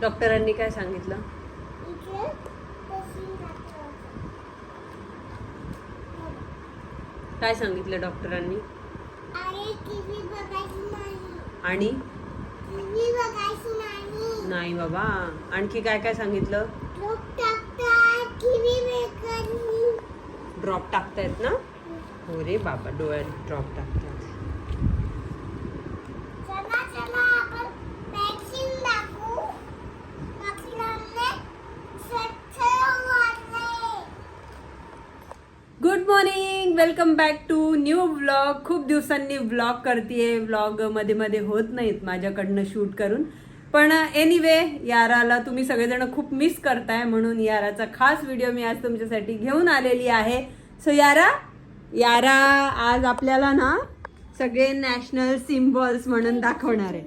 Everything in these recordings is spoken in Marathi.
डॉक्टरांनी काय सांगितलं? काय सांगितलं डॉक्टरांनी? आणि? नाही बाबा. आणखी काय काय सांगितलं? ड्रॉप टाकतात ड्रॉप टाकतायत ना? हो रे बाबा डोळ्यात ड्रॉप टाकतात चला चला आपण वॅक्सिन टाकू वॅक्सिनने स्वच्छ वाटले good morning welcome back to new vlog. खूप दिवसांनी व्लॉग करते व्लॉगमध्ये मध्ये होत नाहीत माझ्याकडनं शूट करून. पण एनिवे याराला तुम्ही सगळेजण खूप मिस करताय म्हणून याराचा खास व्हिडिओ मी आज तुमच्यासाठी घेऊन आलेली आहे. सो यारा यारा आज आपल्याला ना सगळे नॅशनल सिम्बॉल्स म्हणून दाखवणार आहे.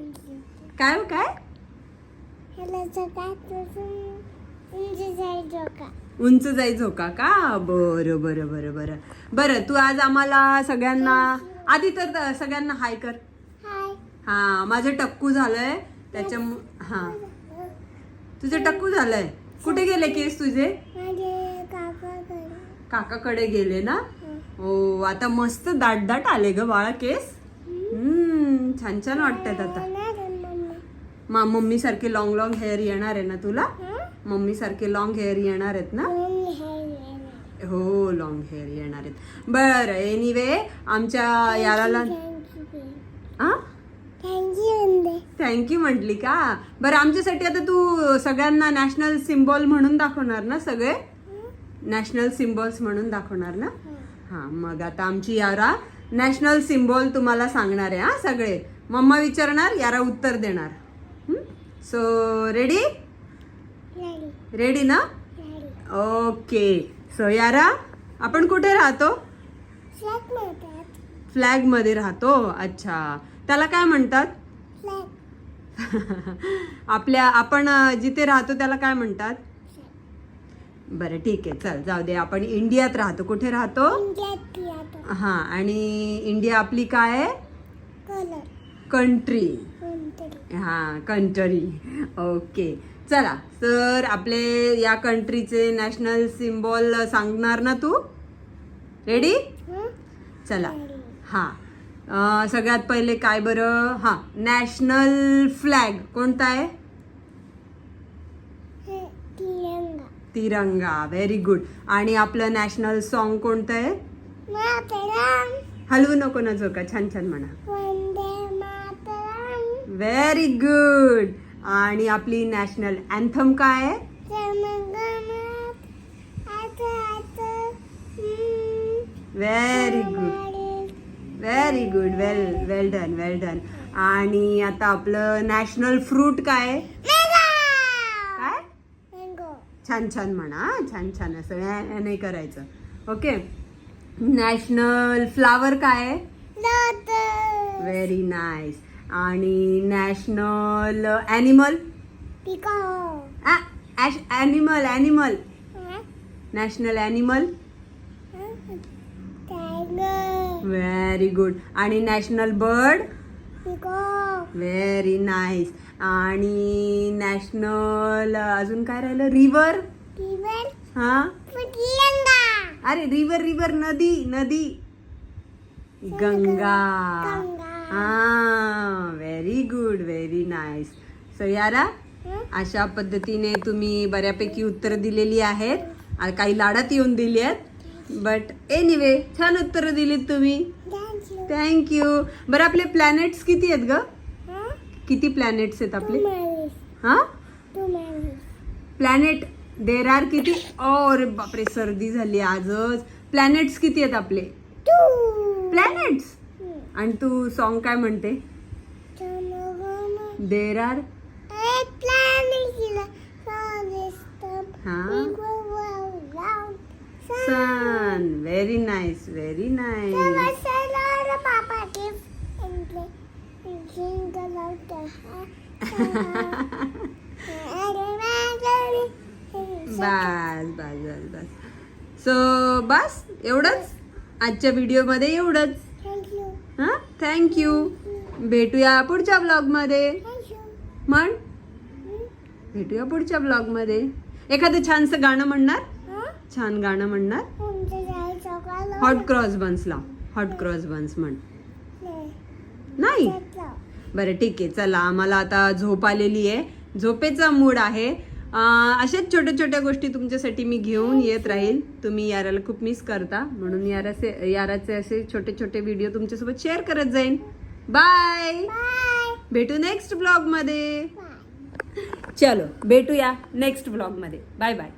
काय हो, काय? उंची जायचो का उंच जायचो का का? बरं बरं बरं बरं. बरं तू आज आम्हाला सगळ्यांना आधी तर सगळ्यांना हाय कर. हा माझं टक्कू झालंय. त्याच्या हा. तुझं टक्कू झालंय. कुठे गेले केस तुझे? काकाकडे. गेले ना? हो. आता मस्त दाट दाट आले ग बाळा केस. हम्म छान छान वाटतात आता. मा मम्मी सारखे लॉंग लॉंग हेअर येणार आहे ना तुला? मम्मी सारखे लॉंग हेअर येणार आहेत ना? हो लॉंग हेअर येणार आहेत. बरं एनिवे आमच्या याराला हा थँक्यू थँक्यू म्हटली का? बरं आमच्यासाठी आता तू सगळ्यांना नॅशनल सिम्बॉल म्हणून दाखवणार ना सगळे? नॅशनल सिम्बॉल्स म्हणून दाखवणार ना? हा. मग आता आमची यारा नॅशनल सिम्बॉल तुम्हाला सांगणार आहे हा सगळे. मम्मा विचारणार यारा उत्तर देणार. सो रेडी रेडी ना? ओके सो यारा आपण कुठे राहतो? फ्लॅगमध्ये राहतो. अच्छा. त्याला काय म्हणतात? फ्लॅग आपल्या आपण जिथे राहतो त्याला काय म्हणतात? बरं ठीक आहे. चल जाऊ दे. आपण इंडियात राहतो. कुठे राहतो? हा आणि इंडिया आपली काय आहे? कंट्री हा कंट्री ओके चला तर आपले या कंट्रीचे नॅशनल सिम्बॉल सांगणार ना तू? रेडी चला. हा. सगळ्यात पहिले काय बरं? हा. नॅशनल फ्लॅग कोणता आहे? तिरंगा. तिरंगा. व्हेरी गुड आणि आपलं नॅशनल सॉन्ग कोणतं आहे? हलवू नको ना झोका. छान छान म्हणा. व्हेरी गुड आणि आपली नॅशनल अँथम काय आहे? Very good very good well well done well done आणि आता आपलं नॅशनल फ्रूट काय? काय? मँगो छान छान म्हणा. छान छान. असं नाही करायचं. ओके नॅशनल फ्लावर काय व्हेरी नाईस आणि national animal? Animal animal. National animal? Very good. आणि नॅशनल बर्ड? Very nice. आणि नॅशनल अजून काय राहिलं? रिव्हर हा? अरे रिव्हर रिव्हर नदी नदी. गंगा. हा. Very good very nice so यारा अशा पद्धतीने तुम्ही बऱ्यापैकी उत्तर दिलेली आहेत. काही लाडात येऊन दिली आहेत. बट एनिवे छान उत्तर दिलीत तुम्ही. थँक्यू बरं आपले प्लॅनेट्स किती आहेत ग? किती प्लॅनेट्स आहेत आपले? हा? प्लॅनेट देर आर किती? और बापरे सर्दी झाली आजच. प्लॅनेट्स किती आहेत आपले? प्लॅनेट्स आणि तू सॉन्ग काय म्हणते? There are? Sun very nice very nice बस बस बस बस. सो बस एवढंच? आजच्या व्हिडिओमध्ये एवढंच. हां? थँक्यू भेटूया पुढच्या ब्लॉगमध्ये. म्हण? भेटूया पुढच्या ब्लॉगमध्ये एखादं छानसं गाणं म्हणणार? हं? छान गाणं म्हणणार? हॉट क्रॉस बन्स लाव. हॉट क्रॉस बन्स म्हण. नाही. बरं ठीक आहे. चला आम्हाला आता झोप आलेली आहे. झोपेचा मूड आहे. अशाच छोट्या छोट्या गोष्टी तुमच्यासाठी मी घेऊन येत राहील. तुम्ही याराला खूप मिस करता. म्हणून याराचे याराचे असे छोटे छोटे व्हिडिओ तुमच्यासोबत शेअर करत जाईन. बाय भेटू नेक्स्ट ब्लॉगमध्ये चलो भेटूया नेक्स्ट ब्लॉगमध्ये बाय बाय